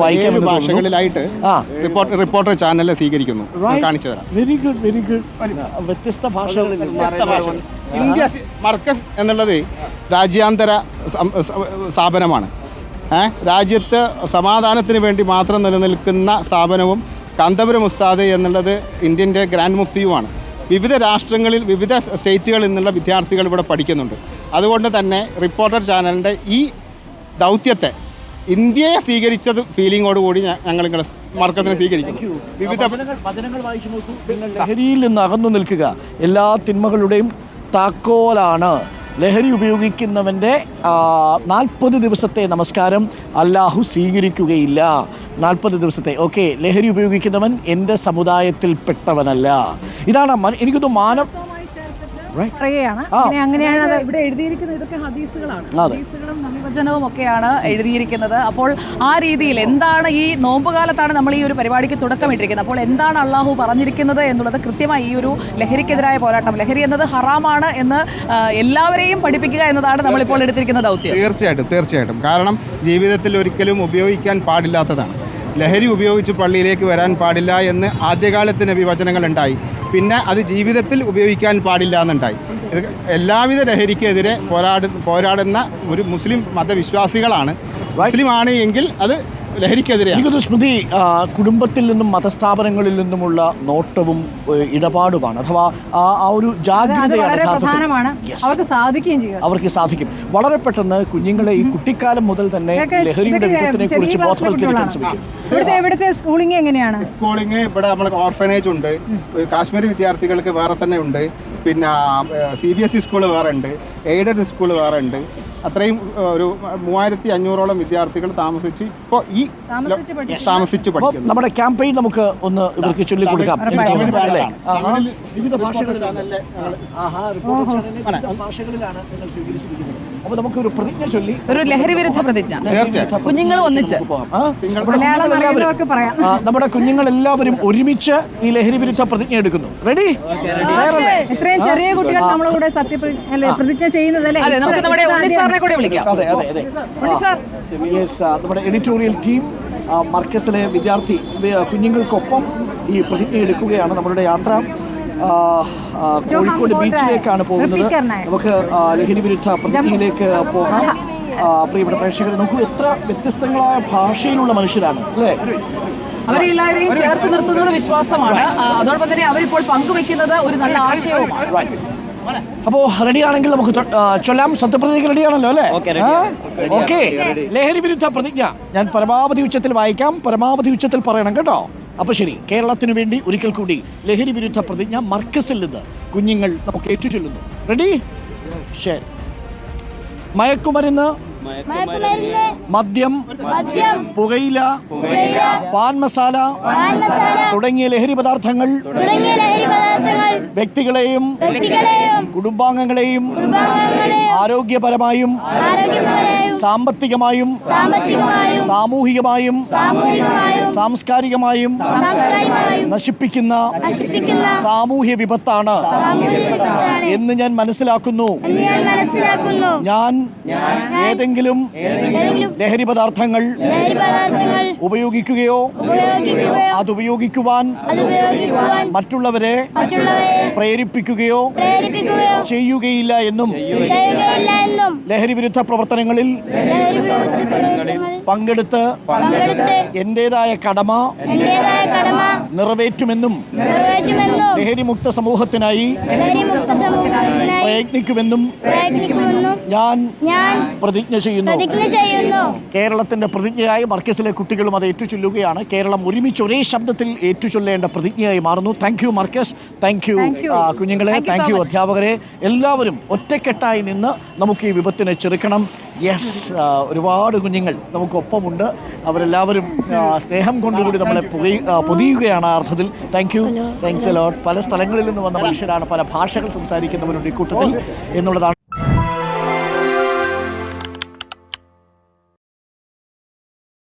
വായിക്കാൻ ഏഴ് ഭാഷകളിലായിട്ട് reporter reporter ചാനലിൽ സ്വീകരിക്കുന്നു. കാണിച്ചു തരാം വെരി ഗുഡ് വെരി ഗുഡ് വ്യത്യസ്ത ഭാഷകളിൽ. ഇന്ത്യ മർക്കസ് എന്നുള്ളത് രാജ്യാന്തര സ്ഥാപനമാണ്? രാജ്യത്ത് സമാധാനത്തിന് വേണ്ടി മാത്രം നിലനിൽക്കുന്ന സ്ഥാപനവും കാന്തപുരം ഉസ്താദ് എന്നുള്ളത് ഇന്ത്യന്റെ ഗ്രാൻഡ് മുഫ്തിയുമാണ്. വിവിധ രാഷ്ട്രങ്ങളിൽ വിവിധ സ്റ്റേറ്റുകളിൽ നിന്നുള്ള വിദ്യാർത്ഥികൾ ഇവിടെ പഠിക്കുന്നുണ്ട്. അതുകൊണ്ട് തന്നെ റിപ്പോർട്ടർ ചാനലിന്റെ ഈ ദൗത്യത്തെ ഇന്ത്യയെ സ്വീകരിച്ചത് ഫീലിങ്ങോടുകൂടി കൂടി ഞങ്ങൾ നിങ്ങളെ മർക്കസിനെ സ്വീകരിക്കുന്നു. വിവിധ ലഹരിയിൽ നിന്ന് അകന്നു നിൽക്കുക. എല്ലാ തിന്മകളുടെയും താക്കോലാണ്. ലഹരി ഉപയോഗിക്കുന്നവന്റെ നാൽപ്പത് ദിവസത്തെ നമസ്കാരം അല്ലാഹു സ്വീകരിക്കുകയില്ല. നാൽപ്പത് ദിവസത്തെ. ഓക്കെ ലഹരി ഉപയോഗിക്കുന്നവൻ എന്റെ സമുദായത്തിൽപ്പെട്ടവനല്ല. ഇതാണ് എനിക്ക് എനിക്കൊന്ന് മാനവ. പറയുകയാണ്. അങ്ങനെയാണ് അത് ഇവിടെ എഴുതിയിരിക്കുന്നത് ഇതൊക്കെ ഹദീസുകളാണ്. ഹദീസുകളും നബിവചനവും ഒക്കെയാണ് എഴുതിയിരിക്കുന്നത്. അപ്പോൾ ആ രീതിയിൽ എന്താണ് ഈ നോമ്പുകാലത്താണ് നമ്മൾ ഈ ഒരു പരിപാടിക്ക് തുടക്കമിട്ടിരിക്കുന്നത്? അപ്പോൾ എന്താണ് അള്ളാഹു പറഞ്ഞിരിക്കുന്നത് എന്നുള്ളത് കൃത്യമായി ഈ ഒരു ലഹരിക്കെതിരായ പോരാട്ടം. ലഹരി എന്നത് ഹറാമാണ് എന്ന് എല്ലാവരെയും പഠിപ്പിക്കുക എന്നതാണ് നമ്മളിപ്പോൾ എടുത്തിരിക്കുന്ന ദൗത്യം. തീർച്ചയായിട്ടും തീർച്ചയായിട്ടും. കാരണം ജീവിതത്തിൽ ഒരിക്കലും ഉപയോഗിക്കാൻ പാടില്ലാത്തതാണ്. ലഹരി ഉപയോഗിച്ച് പള്ളിയിലേക്ക് വരാൻ പാടില്ല എന്ന് ആദ്യകാലത്ത് നബി വചനങ്ങൾ ഉണ്ടായി. പിന്നെ അത് ജീവിതത്തിൽ ഉപയോഗിക്കാൻ പാടില്ല എന്നുണ്ടായി. എല്ലാവിധ ലഹരിക്കെതിരെ പോരാട പോരാടുന്ന ഒരു മുസ്ലിം മതവിശ്വാസികളാണ്. മുസ്ലിമാണ് എങ്കിൽ അത് ലഹരിക്കെതിരെയാണ് എനിക്കൊരു സ്മൃതി കുടുംബത്തിൽ നിന്നും മതസ്ഥാപനങ്ങളിൽ നിന്നുമുള്ള നോട്ടവും ഇടപാടുമാണ്. അഥവാ ആ ആ ഒരു പ്രധാനമാണ്. അവർക്ക് സാധിക്കുകയും ചെയ്യും അവർക്ക് സാധിക്കും. വളരെ പെട്ടെന്ന് കുഞ്ഞുങ്ങളെ ഈ കുട്ടിക്കാലം മുതൽ തന്നെ ലഹരിയുടെ രൂപത്തിനെ കുറിച്ച് ബോധവൽക്കരിക്കാൻ ശ്രമിക്കും. ഇവിടുത്തെ ഇവിടുത്തെ സ്കൂളിംഗ് എങ്ങനെയാണ്? സ്കൂളിംഗ് ഇവിടെ നമ്മൾ ഓർഫനേജ് ഉണ്ട്. കാശ്മീരി വിദ്യാർത്ഥികൾക്ക് വേറെ തന്നെ ഉണ്ട്. പിന്നെ C B S E school വേറെ ഉണ്ട് എയ്ഡഡ് സ്കൂൾ വേറെ ഉണ്ട് അത്രയും ഒരു മൂവായിരത്തി അഞ്ഞൂറോളം വിദ്യാർത്ഥികൾ താമസിച്ച് ഇപ്പോൾ ഈ താമസിച്ച് പഠിക്കും. നമ്മുടെ ക്യാമ്പയിൻ നമുക്ക് ഒന്ന് ഇവർക്ക് ചൊല്ലിക്കൊടുക്കാം വിവിധ ഭാഷകളിലാണ് നിങ്ങൾ സ്വീകരിച്ചിരിക്കുന്നത്. നമുക്ക് ഒരു പ്രതിജ്ഞ ചൊല്ലി. ഒരു ലഹരി വിരുദ്ധ പ്രതിജ്ഞ. കുഞ്ഞുങ്ങൾ ഒന്നിച്ച്? നമ്മുടെ കുഞ്ഞുങ്ങൾ എല്ലാവരും പറയാം. നമ്മുടെ കുഞ്ഞുങ്ങളെല്ലാവരും ഒരുമിച്ച് ഈ ലഹരി വിരുദ്ധ പ്രതിജ്ഞ എടുക്കുന്നു. റെഡി ഇത്രയും ചെറിയ കുട്ടികൾ നമ്മളെ കൂടെ സത്യപ്രതിജ്ഞ ചെയ്യുന്നത് പ്രതിജ്ഞ ചെയ്യുന്നതല്ലേ അതെ നമുക്ക് നമ്മുടെ ഉണ്ണി സാറിനെ കൂടെ വിളിക്കാം. അതെ അതെ അതെ. ഉണ്ണി സാർ. യെസ് നമ്മുടെ എഡിറ്റോറിയൽ ടീം മർക്കസിലെ വിദ്യാർത്ഥി കുഞ്ഞുങ്ങൾക്കൊപ്പം ഈ പ്രതിജ്ഞ എടുക്കുകയാണ് നമ്മളുടെ യാത്ര. കോഴിക്കോട് ബീച്ചിലേക്കാണ് പോകുന്നത്. നമുക്ക് ലഹരി വിരുദ്ധ പ്രതിജ്ഞയിലേക്ക് പോകാം. ആ, പ്രിയപ്പെട്ട പ്രേക്ഷകർ നോക്കൂ എത്ര വ്യത്യസ്തങ്ങളായ ഭാഷയിലുള്ള മനുഷ്യരാണ് അല്ലേ? അവരെല്ലാവരെയും ചേർത്ത് നിർത്തുന്നത് വിശ്വാസമാണ്. അതോടൊപ്പം തന്നെ അവരിപ്പോൾ പങ്കുവെക്കുന്നത് ഒരു നല്ല ആശയവുമാണ്. അപ്പോ റെഡിയാണെങ്കിൽ നമുക്ക് ചൊല്ലാം. സത്യപ്രതിജ്ഞ റെഡിയാണല്ലോ അല്ലേ? ഓക്കെ ലഹരി വിരുദ്ധ പ്രതിജ്ഞ. ഞാൻ പരമാവധി ഉച്ചത്തിൽ വായിക്കാം. പരമാവധി ഉച്ചത്തിൽ പറയണം കേട്ടോ. അപ്പൊ ശരി കേരളത്തിന് വേണ്ടി ഒരിക്കൽ കൂടി ലഹരി വിരുദ്ധ പ്രതിജ്ഞ മർക്കസിൽ നിന്ന് കുഞ്ഞുങ്ങൾ നമുക്ക് ഏറ്റുചൊല്ലുന്നു. റെഡി ശരി. മയക്കുമരുന്ന് മദ്യം പുകയില പാൻ മസാല തുടങ്ങിയ ലഹരി പദാർത്ഥങ്ങൾ വ്യക്തികളെയും കുടുംബാംഗങ്ങളെയും ആരോഗ്യപരമായും സാമ്പത്തികമായും സാമൂഹികമായും സാംസ്കാരികമായും നശിപ്പിക്കുന്ന സാമൂഹ്യ വിപത്താണ് എന്ന് ഞാൻ മനസ്സിലാക്കുന്നു. ഞാൻ ഏതെങ്കിലും ലഹരി പദാർത്ഥങ്ങൾ ഉപയോഗിക്കുകയോ അതുപയോഗിക്കുവാൻ മറ്റുള്ളവരെ പ്രേരിപ്പിക്കുകയോ ചെയ്യുകയില്ല എന്നും ലഹരി വിരുദ്ധ പ്രവർത്തനങ്ങളിൽ പങ്കെടുത്ത് എന്റേതായ കടമ നിറവേറ്റുമെന്നും നിറവേറ്റുമെന്നും ലഹരി മുക്ത സമൂഹത്തിനായി പ്രയത്നിക്കുമെന്നും ഞാൻ ഞാൻ പ്രതിജ്ഞ ചെയ്യുന്നു. പ്രതിജ്ഞ ചെയ്യുന്നു. കേരളത്തിന്റെ പ്രതിജ്ഞയായി മർക്കസിലെ കുട്ടികളും അത് ഏറ്റുചൊല്ലുകയാണ്. കേരളം ഒരുമിച്ച് ഒരേ ശബ്ദത്തിൽ ഏറ്റുചൊല്ലേണ്ട പ്രതിജ്ഞയായി മാറുന്നു. Thank you Markaz thank you Thank you. കുഞ്ഞുങ്ങളെ Thank you താങ്ക് യു. അധ്യാപകരെ. എല്ലാവരും ഒറ്റക്കെട്ടായി നിന്ന് നമുക്ക് ഈ വിപത്തിനെ ചെറുക്കണം. യെസ് ഒരുപാട് കുഞ്ഞുങ്ങൾ നമുക്കൊപ്പമുണ്ട്. അവരെല്ലാവരും സ്നേഹം കൊണ്ടുകൂടി നമ്മളെ പൊതിയുകയാണ് ആ അർത്ഥത്തിൽ. താങ്ക് യു താങ്ക്സ് അലോട്ട് പല സ്ഥലങ്ങളിൽ നിന്ന് വന്ന മനുഷ്യരാണ് പല ഭാഷകൾ സംസാരിക്കുന്നവരുണ്ട് ഈ കൂട്ടത്തിൽ. എന്നുള്ളതാണ്